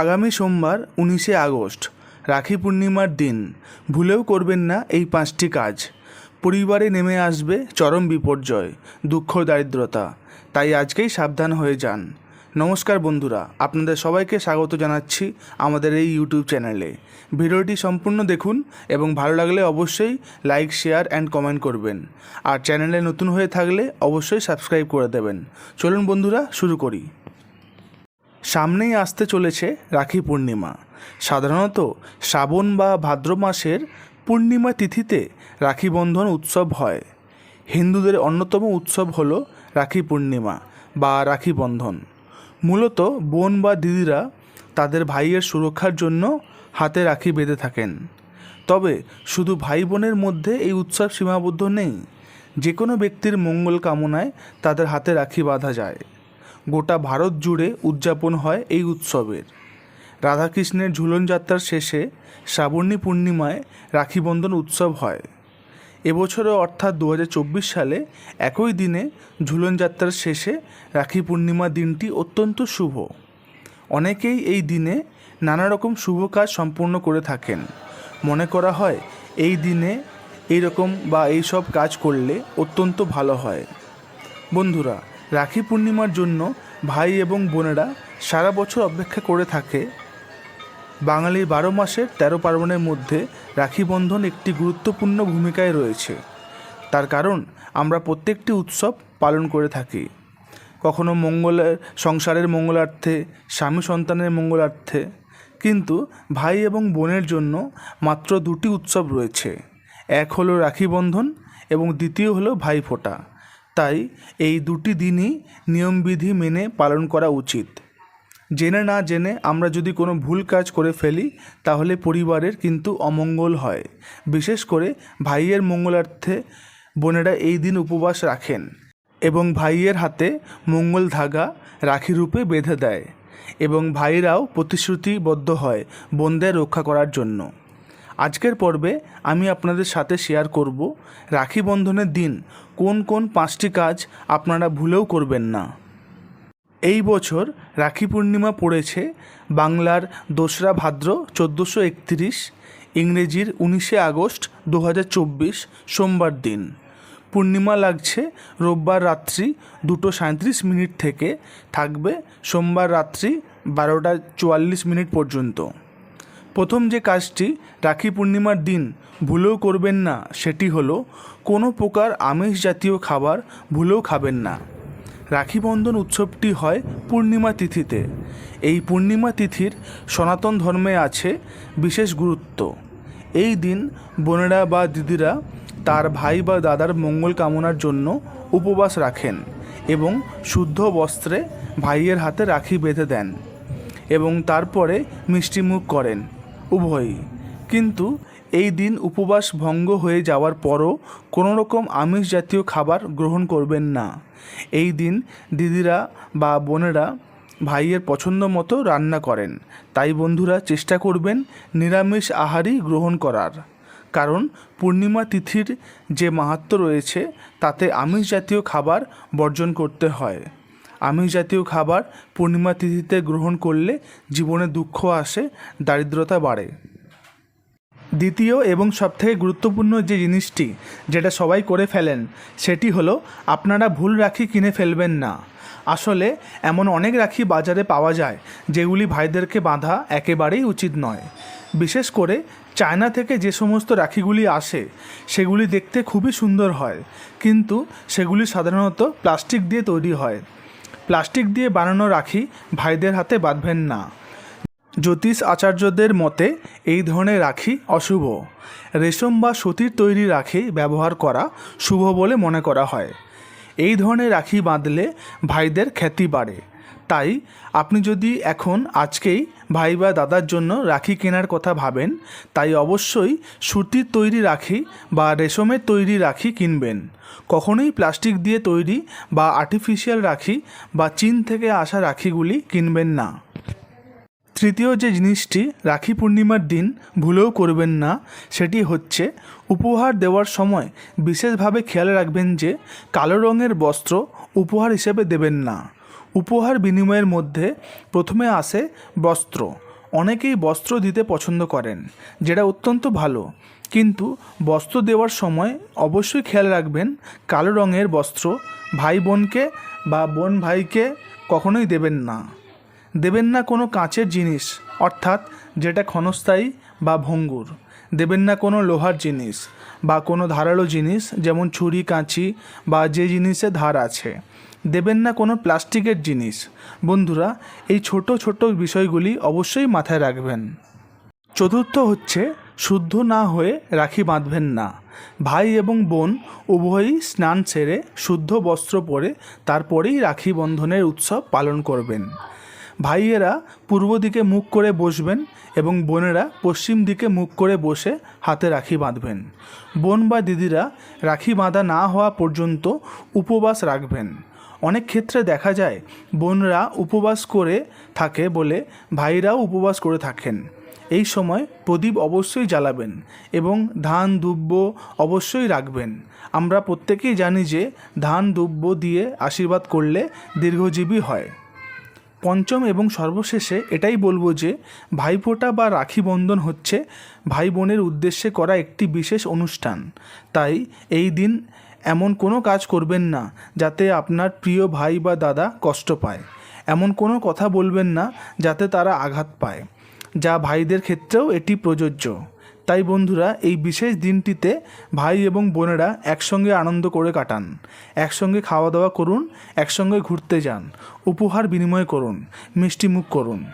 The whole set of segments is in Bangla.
আগামী সোমবার উনিশে আগস্ট, রাখি পূর্ণিমার দিন। ভুলেও করবেন না এই পাঁচটি কাজ। পরিবারে নেমে আসবে চরম বিপর্যয়, দুঃখ, দারিদ্রতা। তাই আজকেই সাবধান হয়ে যান। নমস্কার বন্ধুরা, আপনাদের সবাইকে স্বাগত জানাচ্ছি আমাদের এই ইউটিউব চ্যানেলে। ভিডিওটি সম্পূর্ণ দেখুন এবং ভালো লাগলে অবশ্যই লাইক, শেয়ার অ্যান্ড কমেন্ট করবেন। আর চ্যানেলে নতুন হয়ে থাকলে অবশ্যই সাবস্ক্রাইব করে দেবেন। চলুন বন্ধুরা, শুরু করি। সামনেই আসতে চলেছে রাখি পূর্ণিমা। সাধারণত শ্রাবণ বা ভাদ্র মাসের পূর্ণিমা তিথিতে রাখি বন্ধন উৎসব হয়। হিন্দুদের অন্যতম উৎসব হল রাখি পূর্ণিমা বা রাখি বন্ধন। মূলত বোন বা দিদিরা তাদের ভাইয়ের সুরক্ষার জন্য হাতে রাখি বেঁধে থাকেন। তবে শুধু ভাই বোনের মধ্যে এই উৎসব সীমাবদ্ধ নেই। যে কোনো ব্যক্তির মঙ্গল কামনায় তাদের হাতে রাখি বাঁধা যায়। গোটা ভারত জুড়ে উদযাপন হয় এই উৎসবের। রাধাকৃষ্ণের ঝুলন যাত্রার শেষে শ্রাবণী পূর্ণিমায় রাখিবন্ধন উৎসব হয়। এবছরও অর্থাৎ দু হাজার চব্বিশ সালে একই দিনে ঝুলন যাত্রার শেষে রাখি পূর্ণিমা দিনটি অত্যন্ত শুভ। অনেকেই এই দিনে নানা রকম শুভ কাজ সম্পূর্ণ করে থাকেন। মনে করা হয়, এই দিনে এই রকম বা এই সব কাজ করলে অত্যন্ত ভালো হয়। বন্ধুরা, রাখি পূর্ণিমার জন্য ভাই এবং বোনেরা সারা বছর অপেক্ষা করে থাকে। বাঙালির বারো মাসের তেরো পার্বণের মধ্যে রাখি বন্ধন একটি গুরুত্বপূর্ণ ভূমিকায় রয়েছে। তার কারণ, আমরা প্রত্যেকটি উৎসব পালন করে থাকি। কখনো মঙ্গলের, সংসারের মঙ্গলার্থে, স্বামী সন্তানের মঙ্গলার্থে। কিন্তু ভাই এবং বোনের জন্য মাত্র দুটি উৎসব রয়েছে। এক হলো রাখি বন্ধন এবং দ্বিতীয় হলো ভাইফোঁটা তাই এই দুটি দিনই নিয়মবিধি মেনে পালন করা উচিত। জেনে না জেনে আমরা যদি কোনো ভুল কাজ করে ফেলি, তাহলে পরিবারের কিন্তু অমঙ্গল হয়। বিশেষ করে ভাইয়ের মঙ্গলার্থে বোনেরা এই দিন উপবাস রাখেন এবং ভাইয়ের হাতে মঙ্গল ধাগা রাখি রূপে বেঁধে দেয় এবং ভাইরাও প্রতিশ্রুতিবদ্ধ হয় বোনদের রক্ষা করার জন্য। আজকের পর্বে আমি আপনাদের সাথে শেয়ার করব রাখি বন্ধনের দিন কোন কোন পাঁচটি কাজ আপনারা ভুলেও করবেন না। এই বছর রাখি পূর্ণিমা পড়েছে বাংলার দোসরা ভাদ্র চোদ্দোশো একত্রিশ, ইংরেজির উনিশে আগস্ট দু হাজার চব্বিশ সোমবার দিন। পূর্ণিমা লাগছে রোববার রাত্রি দুটো সাঁত্রিশ মিনিট থেকে, থাকবে সোমবার রাত্রি বারোটা চুয়াল্লিশ মিনিট পর্যন্ত। প্রথম যে কাজটি রাখি পূর্ণিমার দিন ভুলেও করবেন না, সেটি হলো কোনো প্রকার আমিষ জাতীয় খাবার ভুলেও খাবেন না। রাখি বন্ধন উৎসবটি হয় পূর্ণিমা তিথিতে। এই পূর্ণিমা তিথির সনাতন ধর্মে আছে বিশেষ গুরুত্ব। এই দিন বোনেরা বা দিদিরা তার ভাই বা দাদার মঙ্গল কামনার জন্য উপবাস রাখেন এবং শুদ্ধ বস্ত্রে ভাইয়ের হাতে রাখি বেঁধে দেন এবং তারপরে মিষ্টিমুখ করেন। উভয়ই। কিন্তু এই দিন উপবাস ভঙ্গ হয়ে যাওয়ার পরও কোনো রকম আমিষ জাতীয় খাবার গ্রহণ করবেন না। এই দিন দিদিরা বা বোনেরা ভাইয়ের পছন্দ মতো রান্না করেন। তাই বন্ধুরা চেষ্টা করবেন নিরামিষ আহারই গ্রহণ করার। কারণ পূর্ণিমা তিথির যে মাহাত্ম রয়েছে, তাতে আমিষ জাতীয় খাবার বর্জন করতে হয়। আমিষ জাতীয় খাবার পূর্ণিমা তিথিতে গ্রহণ করলে জীবনে দুঃখ আসে, দারিদ্রতা বাড়ে। দ্বিতীয় এবং সবথেকে গুরুত্বপূর্ণ যে জিনিসটি যেটা সবাই করে ফেলেন, সেটি হলো আপনারা ভুল রাখি কিনে ফেলবেন না। আসলে এমন অনেক রাখি বাজারে পাওয়া যায়, যেগুলি ভাইদেরকে বাঁধা একেবারেই উচিত নয়। বিশেষ করে চায়না থেকে যে সমস্ত রাখিগুলি আসে, সেগুলি দেখতে খুবই সুন্দর হয়, কিন্তু সেগুলি সাধারণত প্লাস্টিক দিয়ে তৈরি হয়। প্লাস্টিক দিয়ে বানানো রাখি ভাইদের হাতে বাঁধবেন না। জ্যোতিষ আচার্যদের মতে, এই ধরনের রাখি অশুভ। রেশম বা সুতির তৈরি রাখি ব্যবহার করা শুভ বলে মনে করা হয়। এই ধরনের রাখি বাঁধলে ভাইদের খ্যাতি বাড়ে। তাই আপনি যদি এখন আজকেই ভাই বা দাদার জন্য রাখি কেনার কথা ভাবেন, তাই অবশ্যই সুতির তৈরি রাখি বা রেশমের তৈরি রাখি কিনবেন। কখনোই প্লাস্টিক দিয়ে তৈরি বা আর্টিফিশিয়াল রাখি বা চীন থেকে আসা রাখিগুলি কিনবেন না। তৃতীয় যে জিনিসটি রাখি পূর্ণিমার দিন ভুলেও করবেন না, সেটি হচ্ছে উপহার দেওয়ার সময় বিশেষভাবে খেয়াল রাখবেন যে কালো রঙের বস্ত্র উপহার হিসেবে দেবেন না। উপহার বিনিময়ের মধ্যে প্রথমে আসে বস্ত্র। অনেকেই বস্ত্র দিতে পছন্দ করেন, যেটা অত্যন্ত ভালো। কিন্তু বস্ত্র দেওয়ার সময় অবশ্যই খেয়াল রাখবেন, কালো রঙের বস্ত্র ভাই বোনকে বা বোন ভাইকে কখনোই দেবেন না। দেবেন না কোনো কাঁচের জিনিস, অর্থাৎ যেটা ক্ষণস্থায়ী বা ভঙ্গুর। দেবেন না কোনো লোহার জিনিস বা কোনো ধারালো জিনিস, যেমন ছুরি, কাঁচি বা যে জিনিসে ধার আছে। দেবেন না কোনো প্লাস্টিকের জিনিস। বন্ধুরা, এই ছোট ছোট বিষয়গুলি অবশ্যই মাথায় রাখবেন। চতুর্থ হচ্ছে, শুদ্ধ না হয়ে রাখি বাঁধবেন না। ভাই এবং বোন উভয়ই স্নান সেরে শুদ্ধ বস্ত্র পরে তারপরেই রাখি বন্ধনের উৎসব পালন করবেন। ভাইয়েরা পূর্ব দিকে মুখ করে বসবেন এবং বোনেরা পশ্চিম দিকে মুখ করে বসে হাতে রাখি বাঁধবেন। বোন বা দিদিরা রাখি বাঁধা না হওয়া পর্যন্ত উপবাস রাখবেন। অনেক ক্ষেত্রে দেখা যায় বোনরা উপবাস করে থাকে বলে ভাইরাও উপবাস করে থাকেন। এই সময় প্রদীপ অবশ্যই জ্বালাবেন এবং ধান দুব্য অবশ্যই রাখবেন। আমরা প্রত্যেকেই জানি যে ধান দুব্য দিয়ে আশীর্বাদ করলে দীর্ঘজীবী হয়। পঞ্চম এবং সর্বশেষে এটাই বলব যে ভাইফোঁটা বা রাখি বন্ধন হচ্ছে ভাই বোনের উদ্দেশ্যে করা একটি বিশেষ অনুষ্ঠান। তাই এই দিন এমন কোনো কাজ করবেন না যাতে আপনার প্রিয় ভাই বা দাদা কষ্ট পায়। এমন কোনো কথা বলবেন না যাতে তারা আঘাত পায়। যা ভাইদের ক্ষেত্রেও এটি প্রযোজ্য। তাই বন্ধুরা, এই বিশেষ দিনটিতে ভাই এবং বোনেরা একসঙ্গে আনন্দ করে কাটান। একসঙ্গে খাওয়া দাওয়া করুন, একসঙ্গে ঘুরতে যান। উপহার বিনিময় করুন, মিষ্টিমুখ করুন।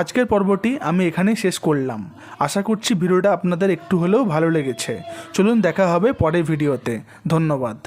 আজকের পর্বটি আমি এখানেই শেষ করলাম। আশা করছি ভিডিওটা আপনাদের একটু হলেও ভালো লেগেছে। চলুন দেখা হবে পরের ভিডিওতে। ধন্যবাদ।